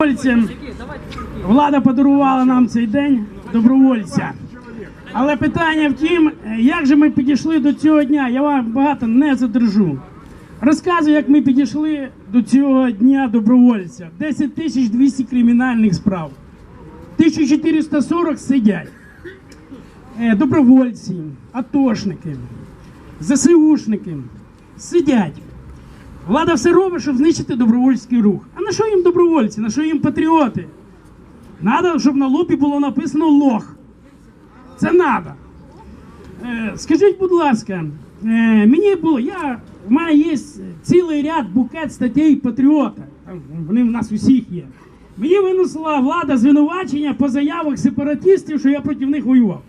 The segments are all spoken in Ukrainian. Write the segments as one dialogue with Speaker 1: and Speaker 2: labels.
Speaker 1: добровольцям. Влада подарувала нам цей день добровольця. Але питання в тім, як же ми підійшли до цього дня. Я вам багато не задержу. Розказую, як ми підійшли до цього дня добровольця. 10 тисяч 200 кримінальних справ. 1440 сидять. Е, Добровольці, атошники, ЗСУшники сидять. Влада все робить, щоб знищити добровольський рух. А на що їм добровольці? На що їм патріоти? Надо, щоб на лобі було написано лох. Це надо. Е, скажіть, будь ласка, е, мені було, я, в мене є цілий ряд букет статей патріота. Вони в нас усіх є. Мені винесла влада звинувачення по заявах сепаратистів, що я проти них воював.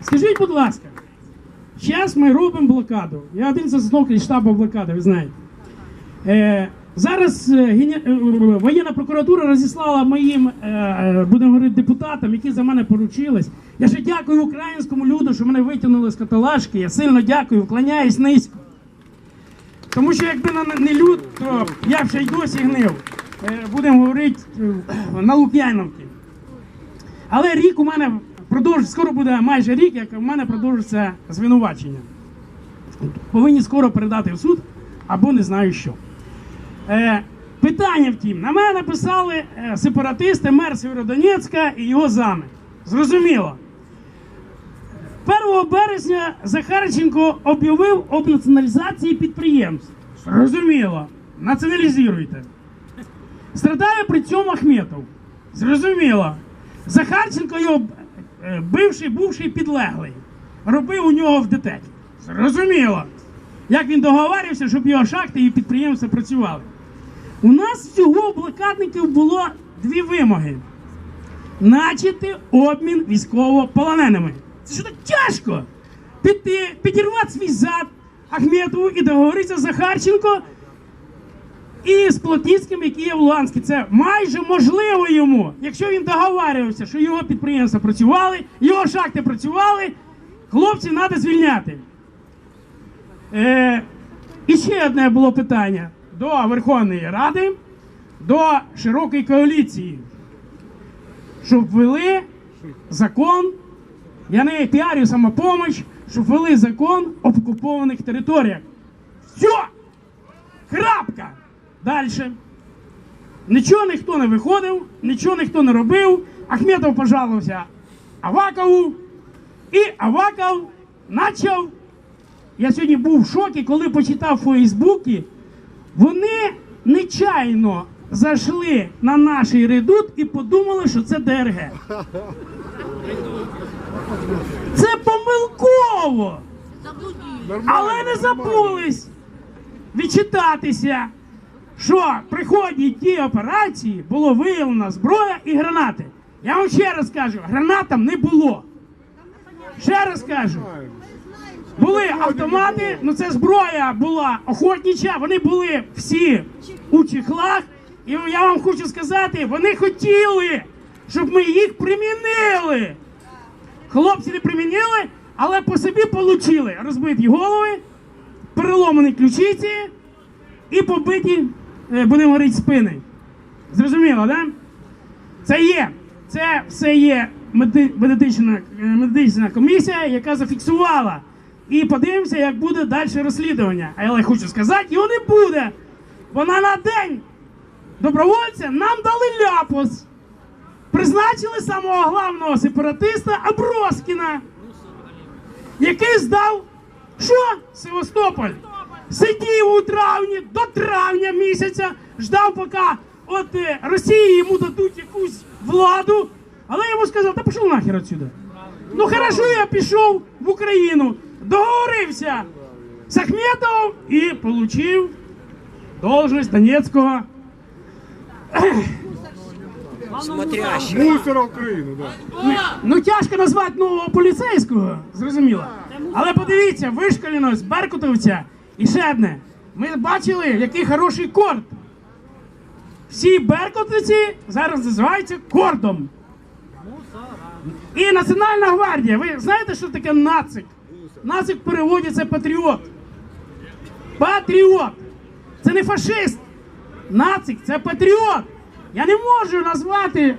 Speaker 1: Скажіть, будь ласка, зараз ми робимо блокаду. Я один з засновників штабу блокади, ви знаєте. Е, зараз е, е, воєнна прокуратура розіслала моїм, е, будемо говорити, депутатам, які за мене поручились. Я ще дякую українському люду, що мене витягнули з каталажки. Я сильно дякую, вклоняюсь низько. Тому що якби не люд, то я ще й досі гнив. Будемо говорити на Лук'яновці. Але рік у мене продовжується, скоро буде майже рік, як у мене продовжиться звинувачення. Повинні скоро передати в суд або не знаю що. Е, питання втім, на мене написали е, сепаратисти, мер Сєвєродонецька і його зами. Зрозуміло. 1 березня Захарченко об'явив об націоналізації підприємств. Зрозуміло. Націоналізуйте. Страдає при цьому Ахметов. Зрозуміло. Захарченко його бивший, бувший підлеглий. Робив у нього в ДТЕК. Зрозуміло. Як він договарювався, щоб його шахти і підприємства працювали. У нас всього у блокадників було дві вимоги: начати обмін військовополоненими. Це що так тяжко? Піти, підірвати свій зад Ахметову і договоритися з Захарченко і з Плотніцьким, який є в Луганську. Це майже можливо йому, якщо він договарювався, що його підприємства працювали, його шахти працювали, хлопців треба звільняти. Е, і ще одне було питання до Верховної Ради, до широкої коаліції, щоб ввели закон, я не піарю самопомощь, щоб ввели закон об окупованих територіях. Все! Крапка! Далі. Нічого ніхто не виходив, нічого ніхто не робив. Ахметов пожалувався Авакову, і Аваков почав. Я сьогодні був в шокі, коли почитав в Фейсбуці. Вони нечайно зайшли на наш редут і подумали, що це ДРГ. Це помилково! Але не забулись відчитатися, що при ході тієї операції було виявлено зброя і гранати. Я вам ще раз кажу, гранат там не було. Ще раз кажу. Були автомати, ну це зброя була охотнича, вони були всі у чехлах. І я вам хочу сказати, вони хотіли, щоб ми їх примінили. Хлопці не примінили, але по собі отримали розбиті голови, переломані ключиці і побиті, будемо говорити, спини. Зрозуміло? Да? Це є. Це все є медична, е, медична комісія, яка зафіксувала. І подивимося, як буде далі розслідування. Але хочу сказати, його не буде. Вона на день добровольця нам дали ляпос. Призначили самого главного сепаратиста Аброскіна, який здав що? Севастополь. Сидів у травні до травня місяця, ждав, поки от е, Росії йому дадуть якусь владу. Але я йому сказав, та пішов нахер отсюди. Ну хорошо, я пішов в Україну, договорився з Ахметовим і отримав должність Донецького.
Speaker 2: Смотрящий.
Speaker 3: Мусора України, да.
Speaker 1: Ну тяжко назвати нового поліцейського, зрозуміло. Але подивіться, вишкалено з Беркутовця. І ще одне. Ми бачили, який хороший корд. Всі беркутовці зараз називаються кордом. І Національна гвардія. Ви знаєте, що таке нацик? Нацик переводиться патріот. Патріот. це не фашист. Нацик це патріот. Я не можу назвати,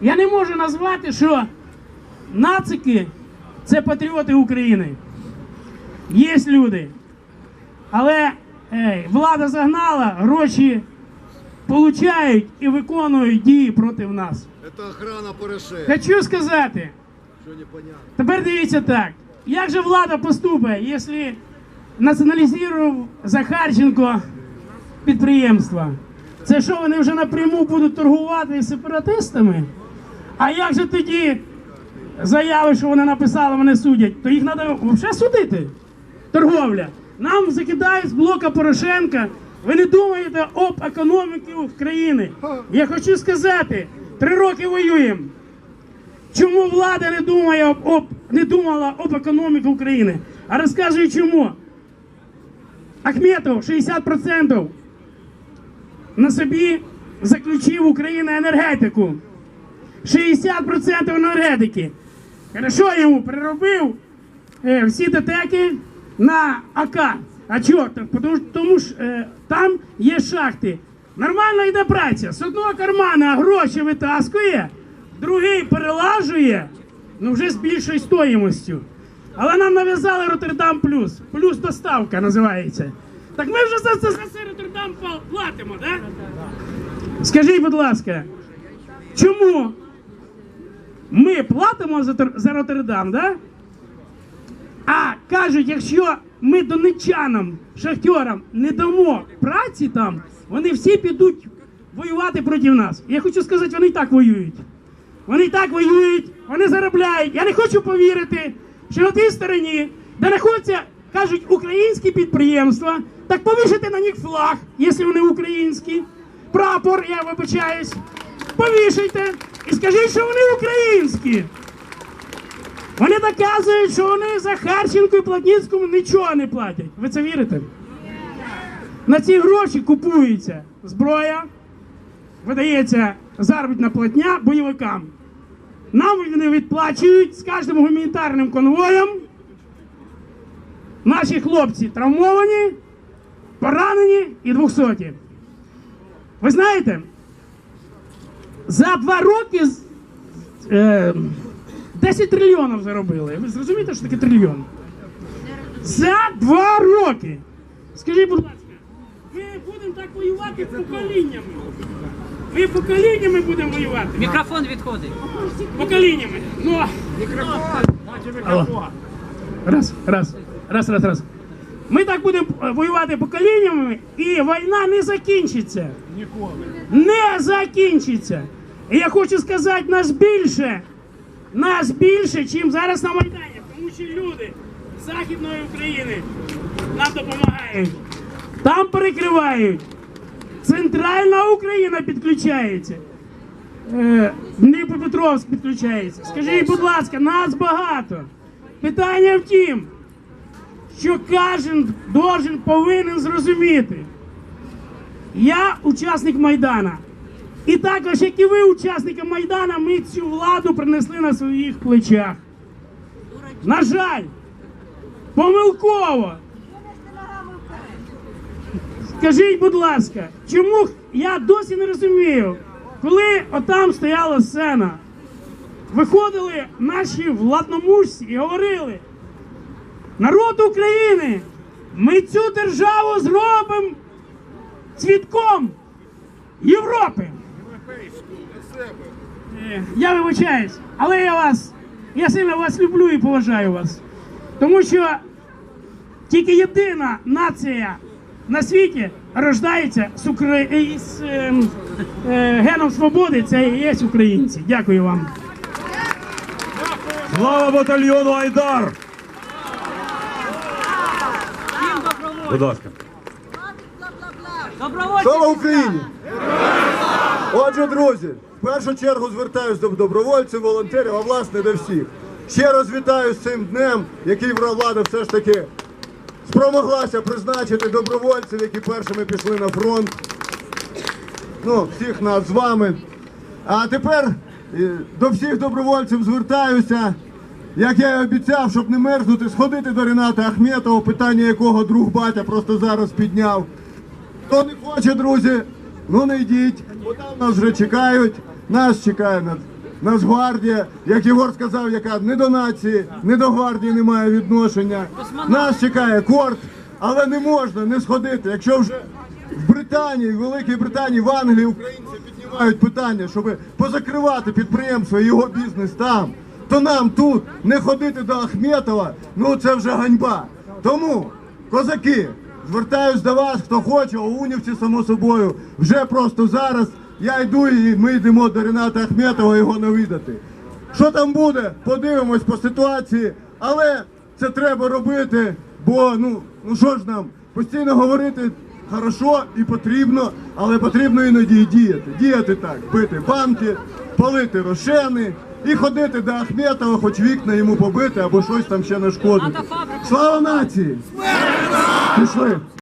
Speaker 1: я не можу назвати, що нацики це патріоти України. Є люди. Але ей, влада загнала, гроші получають і виконують дії проти нас.
Speaker 4: Это охрана Порошенка.
Speaker 1: Хочу сказати,
Speaker 4: Что непонятно.
Speaker 1: тепер дивіться так. Як же влада поступить, якщо націоналізував Захарченко підприємства? Це що, вони вже напряму будуть торгувати з сепаратистами? А як же тоді заяви, що вони написали, вони судять? То їх треба взагалі судити. Торговля. Нам закидають з блока Порошенка. Ви не думаєте об економіці країни. Я хочу сказати, три роки воюємо. Чому влада не думає об, об не думала об економіці України? А розказую чому. Ахметов 60% на собі заключив Україна енергетику. 60% енергетики. Хорошо йому переробив е, всі дотеки на АК. А чого? Тому, тому ж е, там є шахти. Нормально йде праця. З одного кармана гроші витаскує, другий перелажує, ну вже з більшою стоїмостю. Але нам нав'язали Роттердам Плюс. Плюс доставка називається. Так ми вже за це за це Роттердам платимо. Да? Скажіть, будь ласка, чому ми платимо за, за Роттердам, да? А кажуть, якщо ми донечанам, шахтерам не дамо праці там, вони всі підуть воювати проти нас. Я хочу сказати, вони і так воюють. Вони і так воюють, вони заробляють. Я не хочу повірити, що на тій стороні, де знаходяться, кажуть, українські підприємства, так повішайте на них флаг, якщо вони українські. Прапор, я вибачаюсь. Повішайте і скажіть, що вони українські. Вони доказують, що вони Захарченку і Платніцькому нічого не платять. Ви це вірите? На ці гроші купується зброя, видається заробітна платня бойовикам. Нам вони відплачують з кожним гуманітарним конвоєм. Наші хлопці травмовані, поранені і двохсоті. Ви знаєте, за два роки е, 10 трильйонів заробили. Ви зрозумієте, що таке трильйон? За два роки. Скажіть, будь ласка, ми будемо так воювати поколіннями. Ми поколіннями будемо воювати.
Speaker 2: Мікрофон відходить.
Speaker 1: Поколіннями. Ну, Алло. Раз, раз, раз, раз, раз. Ми так будемо е, воювати поколіннями, і війна не закінчиться.
Speaker 3: Ніколи.
Speaker 1: Не закінчиться. І я хочу сказати, нас більше, нас більше, чим зараз на Майдані. Тому що люди з Західної України нам допомагають. Там перекривають. Центральна Україна підключається. Е, Дніпропетровськ підключається. Скажіть, будь ласка, нас багато. Питання в тім, що кожен должен повинен зрозуміти. Я учасник Майдана. І також, як і ви, учасники Майдана, ми цю владу принесли на своїх плечах. На жаль, помилково. Скажіть, будь ласка, чому я досі не розумію, коли отам стояла сцена, виходили наші владномужці і говорили, народ України, ми цю державу зробимо цвітком Європи. Е, Я вибачаюсь, але я вас, я сильно вас люблю і поважаю вас. Тому що тільки єдина нація на світі рождається з, Укра... е, з е, е, геном свободи, це і є українці. Дякую вам.
Speaker 5: Слава батальйону Айдар! Будь ласка.
Speaker 4: Слава Україні! Отже, друзі, в першу чергу звертаюсь до добровольців, волонтерів, а власне до всіх. Ще раз вітаю з цим днем, який влада все ж таки спромоглася призначити добровольців, які першими пішли на фронт. Ну, всіх нас з вами. А тепер е, до всіх добровольців звертаюся. Як я і обіцяв, щоб не мерзнути, сходити до Рената Ахметова, питання якого друг батя просто зараз підняв. Хто не хоче, друзі, ну не йдіть, бо там нас вже чекають. Нас чекає Нацгвардія, як Єгор сказав, яка не до нації, не до гвардії не має відношення. Нас чекає корт, але не можна не сходити. Якщо вже в Британії, в Великій Британії, в Англії українці піднімають питання, щоб позакривати підприємство і його бізнес там, то нам тут не ходити до Ахметова, ну це вже ганьба. Тому, козаки, звертаюсь до вас, хто хоче, оунівці, само собою, вже просто зараз я йду і ми йдемо до Рената Ахметова його навідати. Що там буде, подивимось по ситуації, але це треба робити, бо ну, ну що ж нам, постійно говорити хорошо і потрібно, але потрібно іноді і діяти. Діяти так, бити банки, палити рошени і ходити до Ахметова, хоч вікна йому побити або щось там ще нашкодити. Слава нації! Пішли!